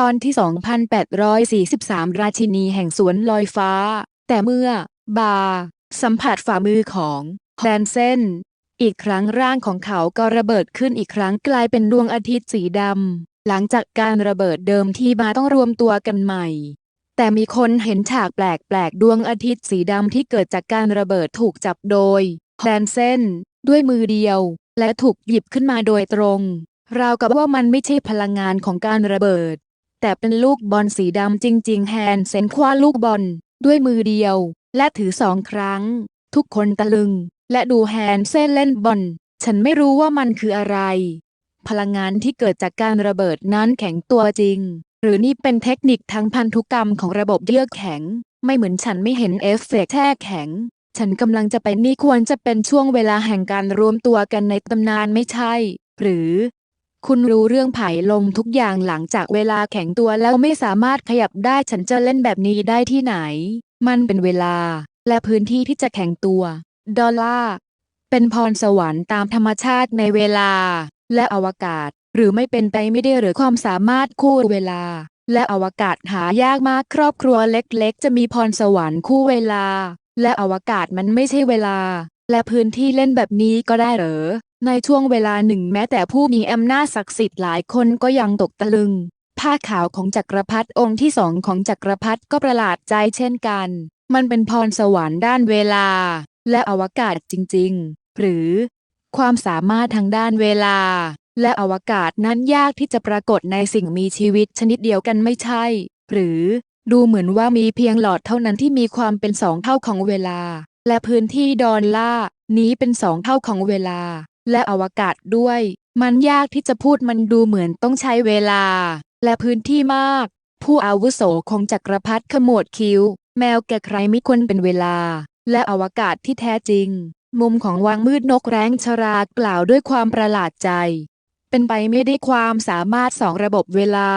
ตอนที่ 2843 ราชินีแห่งสวนลอยฟ้า แต่เมื่อบา สัมผัสฝ่ามือของแดนเซนอีกครั้งร่างของเขาก็ระเบิดขึ้นอีกครั้งกลายเป็นดวงอาทิตย์สีดำ หลังจากการระเบิดเดิมที่มาต้องรวมตัวกันใหม่ แต่มีคนเห็นฉากแปลกๆ ดวงอาทิตย์สีดำที่เกิดจากการระเบิดถูกจับโดยแดนเซนด้วยมือเดียว และถูกหยิบขึ้นมาโดยตรง ราวกับว่ามันไม่ใช่พลังงานของการระเบิด แต่เป็นลูกบอลสีดำจริง ๆ แฮนเซนคว้าลูกบอล ด้วยมือเดียว และถือสองครั้ง ทุกคนตะลึง และดูแฮนเซนเล่นบอล ฉันไม่รู้ว่ามันคืออะไร พลังงานที่เกิดจากการระเบิดนั้นแข็งตัวจริง หรือนี่เป็นเทคนิคทางพันธุกรรมของระบบเยือกแข็ง ไม่เหมือนฉันไม่เห็นเอฟเฟกต์แช่แข็ง ฉันกำลังจะไปนี่ควรจะเป็นช่วงเวลาแห่งการรวมตัวกันในตำนานไม่ใช่ หรือ คุณรู้เรื่องไผ่ลมทุกอย่างหลังจากเวลาแข็งตัวแล้วไม่สามารถขยับได้ฉันจะเล่นแบบนี้ได้ที่ไหน มันเป็นเวลา และพื้นที่ที่จะแข็งตัว ดอลล่าเป็นพรสวรรค์ตามธรรมชาติในเวลา และอวกาศ หรือไม่เป็นไปไม่ได้หรือความสามารถคู่เวลา และอวกาศหายากมากครอบครัวเล็กๆ จะมีพรสวรรค์คู่เวลา และอวกาศมันไม่ใช่เวลา และพื้นที่เล่นแบบนี้ก็ได้เหรอ ในช่วงเวลาหนึ่งแม้แต่ผู้มีอำนาจศักดิ์สิทธิ์หลายคนก็ยังตกตะลึง ผ้าขาวของจักรพรรดิองค์ที่สองของจักรพรรดิก็ประหลาดใจเช่นกัน มันเป็นพรสวรรค์ด้านเวลา และอวกาศจริง ๆ หรือ ความสามารถทางด้านเวลา และอวกาศนั้นยากที่จะปรากฏในสิ่งมีชีวิตชนิดเดียวกันไม่ใช่ หรือดูเหมือนว่ามีเพียงหลอดเท่านั้นที่มีความเป็นสองเท่าของเวลา และพื้นที่ดอนลลานี้เป็นสองเท่าของเวลา และอวกาศด้วย มันยากที่จะพูดมันดูเหมือนต้องใช้เวลา และพื้นที่มาก ผู้อาวุโสของจักรพรรดิขมวดคิ้ว แมวแก่ใครไม่ควรเป็นเวลา และอวกาศที่แท้จริง มุมของวังมืดนกแร้งชรากล่าวด้วยความประหลาดใจ เป็นไปไม่ได้ความสามารถสองระบบเวลา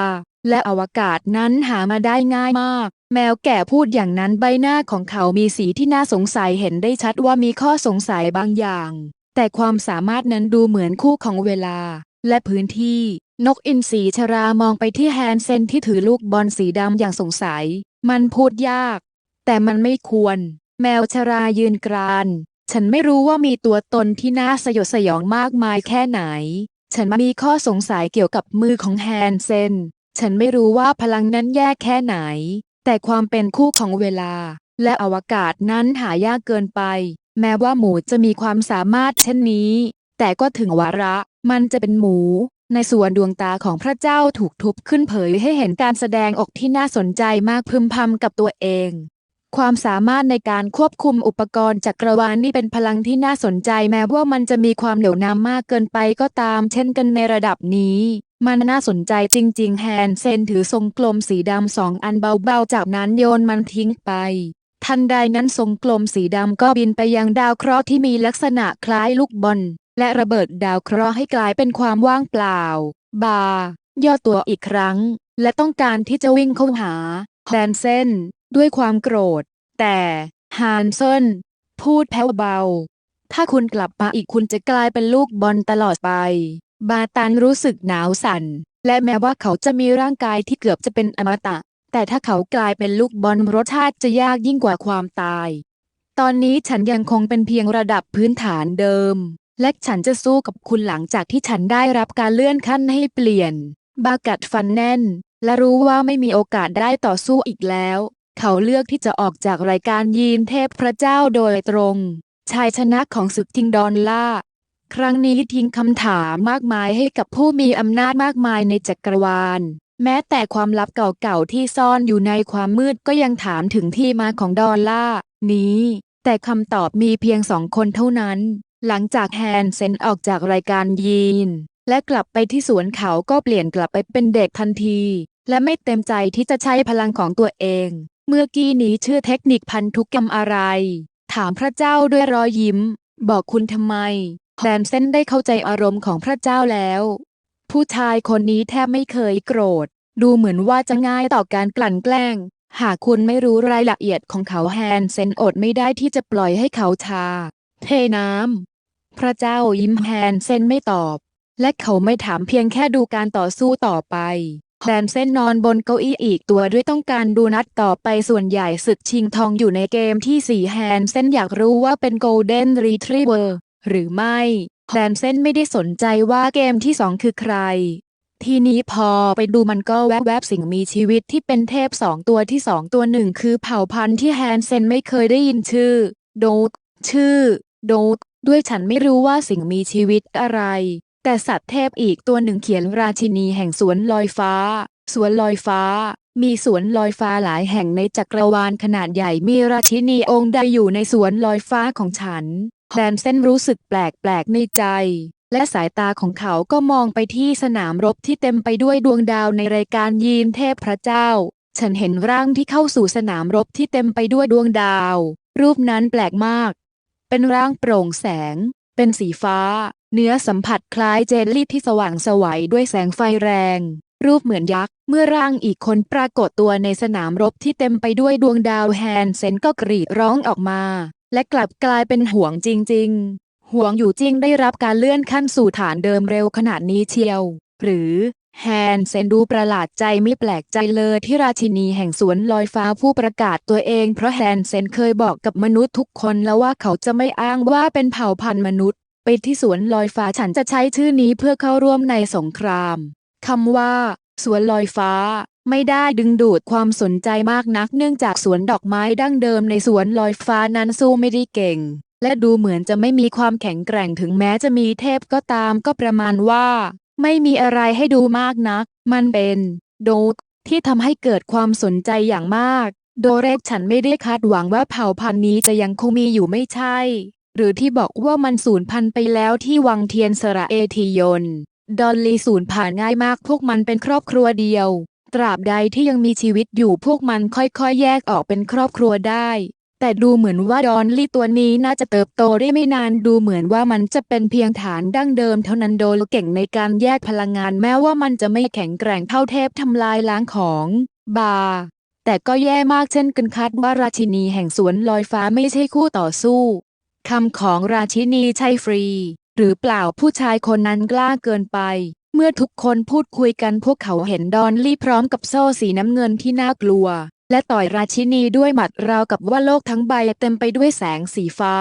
และอวกาศนั้นหามาได้ง่ายมาก แมวแก่พูดอย่างนั้นใบหน้าของเขามีสีที่น่าสงสัยเห็นได้ชัดว่ามีข้อสงสัยบางอย่าง แต่ความสามารถนั้นดูเหมือนคู่ของเวลา และพื้นที่ นกอินทรีชรามองไปที่แฮนเซนที่ถือลูกบอลสีดำอย่างสงสัย มันพูดยาก แต่มันไม่ควร แมวชรายืนกราน ฉันไม่รู้ว่ามีตัวตนที่น่าสยดสยองมากมายแค่ไหน ฉันมีข้อสงสัยเกี่ยวกับมือของแฮนเซน ฉันไม่รู้ว่าพลังนั้นแย่แค่ไหน แต่ความเป็นคู่ของเวลา และอวกาศนั้นหายากเกินไป แม้ว่าหมูจะมีความสามารถเช่นนี้ แต่ก็ถึงวาระ มันจะเป็นหมู ในส่วนดวงตาของพระเจ้าถูกทุบขึ้นเผยให้เห็นการแสดงออกที่น่าสนใจมากพึมพำกับตัวเอง ความสามารถในการควบคุมอุปกรณ์จักรวาลนี่เป็นพลังที่น่าสนใจ แม้ว่ามันจะมีความเหนียวนำมากเกินไปก็ตาม เช่นกันในระดับนี้ มันน่าสนใจจริง ๆ แฮนเซนถือทรงกลมสีดำสองอันเบาๆ จากนั้นโยนมันทิ้งไป ทันใดนั้นทรงกลมสีดำก็บินไปยังดาวเคราะห์ที่มีลักษณะคล้ายลูกบอล และระเบิดดาวเคราะห์ให้กลายเป็นความว่างเปล่า บา ย่อตัวอีกครั้ง และต้องการที่จะวิ่งเข้าหาแดนเซนด้วยความโกรธ แต่ฮานเซนพูดแผ่วเบา ถ้าคุณกลับมาอีกคุณจะกลายเป็นลูกบอลตลอดไป บาตันรู้สึกหนาวสั่น และแม้ว่าเขาจะมีร่างกายที่เกือบจะเป็นอมตะ แต่ถ้าเขากลายเป็นลูกบอลรสชาติจะยากยิ่งกว่าความตาย ตอนนี้ฉันยังคงเป็นเพียงระดับพื้นฐานเดิม และฉันจะสู้กับคุณหลังจากที่ฉันได้รับการเลื่อนขั้นให้เปลี่ยน บากัดฟันแน่น และรู้ว่าไม่มีโอกาสได้ต่อสู้อีกแล้ว เขาเลือกที่จะออกจากรายการยีนเทพพระเจ้าโดยตรง ชายชนะของศึกทิงดอนล่า ครั้งนี้ทิ้งคำถามมากมายให้กับผู้มีอำนาจมากมายในจักรวาล แม้แต่ความลับเก่าๆที่ซ่อนอยู่ในความมืดก็ยังถามถึงที่มาของดอลล่านี้ แต่คำตอบมีเพียงสองคนเท่านั้น หลังจากแฮนเซนออกจากรายการยีน และกลับไปที่สวนเขาก็เปลี่ยนกลับไปเป็นเด็กทันที และไม่เต็มใจที่จะใช้พลังของตัวเอง เมื่อกี้นี้เชื่อเทคนิคพันธุกกรรมอะไร ถามพระเจ้าด้วยรอยยิ้ม บอกคุณทำไมแดนเซนได้เข้าใจอารมณ์ของพระเจ้าแล้วผู้ชายคนนี้แทบไม่เคยโกรธ ดูเหมือนว่าจะง่ายต่อการกลั่นแกล้ง หากคุณไม่รู้รายละเอียดของเขาแฮนเซนอดไม่ได้ที่จะปล่อยให้เขาชา เทน้ำ พระเจ้ายิ้มแฮนเซนไม่ตอบ และเขาไม่ถามเพียงแค่ดูการต่อสู้ต่อไปแดนเส้นนอนบนเก้าอี้อีกตัวด้วยต้องการดูนัดต่อไปส่วนใหญ่ศึกชิงทองอยู่ในเกมที่4แฮนเส้นอยากรู้ว่าเป็น Golden Retriever หรือไม่แดนเส้นไม่ได้สนใจว่าเกมที่2คือใคร ทีนี้พอไปดูมันก็แวบๆสิ่งมีชีวิตที่เป็นเทพสองตัวที่สองตัวหนึ่งคือเผ่าพันธุ์ที่แฮนเซนไม่เคยได้ยินชื่อ โดดชื่อ โดดด้วยฉันไม่รู้ว่าสิ่งมีชีวิตอะไร แต่สัตว์เทพอีกตัวหนึ่งเขียนราชินีแห่งสวนลอยฟ้า สวนลอยฟ้า มีสวนลอยฟ้าหลายแห่งในจักรวาลขนาดใหญ่มีราชินีองค์ใดอยู่ในสวนลอยฟ้าของฉันแดนเส้นรู้สึกแปลกๆในใจ และสายตาของเขาก็มองไปที่สนามรบที่เต็มไปด้วยดวงดาวในรายการยีนเทพพระเจ้า ฉันเห็นร่างที่เข้าสู่สนามรบที่เต็มไปด้วยดวงดาว รูปนั้นแปลกมาก เป็นร่างโปร่งแสง เป็นสีฟ้า เนื้อสัมผัสคล้ายเจลลี่ที่สว่างสวัยด้วยแสงไฟแรง รูปเหมือนยักษ์ เมื่อร่างอีกคนปรากฏตัวในสนามรบที่เต็มไปด้วยดวงดาวแฮนเซนก็กรีดร้องออกมา และกลับกลายเป็นห่วงจริง ๆ ห่วงอยู่จริงได้รับการเลื่อนขั้นสู่ฐานเดิมเร็วขนาดนี้เชียว หรือแฮนเซนดูประหลาดใจไม่แปลกใจเลยที่ราชินีแห่งสวนลอยฟ้าผู้ประกาศตัวเองเพราะแฮนเซนเคยบอกกับมนุษย์ทุกคนแล้วว่าเขาจะไม่อ้างว่าเป็นเผ่าพันธุ์มนุษย์ ไปที่สวนลอยฟ้าฉันจะใช้ชื่อนี้เพื่อเข้าร่วมในสงครามคำว่า สวนลอยฟ้า ไม่ได้ดึงดูดความสนใจมากนักเนื่องจากสวนดอกไม้ดั้งเดิมในสวนลอยฟ้านั้นสู้ไม่ได้เก่ง และดูเหมือนจะไม่มีความแข็งแกร่งถึงแม้จะมีเทพก็ตามก็ประมาณว่า ไม่มีอะไรให้ดูมากนัก มันเป็นโดดที่ทำให้เกิดความสนใจอย่างมาก โดเรกฉันไม่ได้คาดหวังว่าเผ่าพันธุ์นี้จะยังคงมีอยู่ไม่ใช่ หรือที่บอกว่ามันสูญพันธุ์ไปแล้วที่วังเทียนสระเอทียน ดอลลีสูญผ่านง่ายมากพวกมันเป็นครอบครัวเดียว ตราบใดที่ยังมีชีวิตอยู่พวกมันค่อยๆ แยกออกเป็นครอบครัวได้ แต่ดูเหมือนว่าดอนลี่ตัวนี้น่าจะเติบโตได้ไม่นานดูเหมือนว่ามันจะเป็นเพียงฐานดั้งเดิมเท่านั้นโดยเก่งในการแยกพลังงานแม้ว่ามันจะไม่แข็งแกร่งเท่าเทพทำลายล้างของบาแต่ก็แย่มากเช่นกันคาดว่าราชินีแห่งสวนลอยฟ้าไม่ใช่คู่ต่อสู้คำของราชินีใช่ฟรี หรือเปล่าผู้ชายคนนั้นกล้าเกินไป เมื่อทุกคนพูดคุยกันพวกเขาเห็นดอนลี่พร้อมกับโซ่สีน้ำเงินที่น่ากลัว และต่อยราชินีด้วยหมัดราวกับว่าโลกทั้งใบเต็มไปด้วยแสงสีฟ้า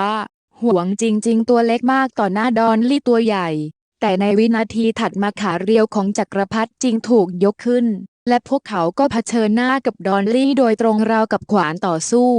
ห่วงจริง ๆ ตัวเล็กมากต่อหน้าดอนลี่ตัวใหญ่ แต่ในวินาทีถัดมาขาเรียวของจักรพรรดิจริงถูกยกขึ้น และพวกเขาก็เผชิญหน้ากับดอนลี่โดยตรงราวกับขวานต่อสู้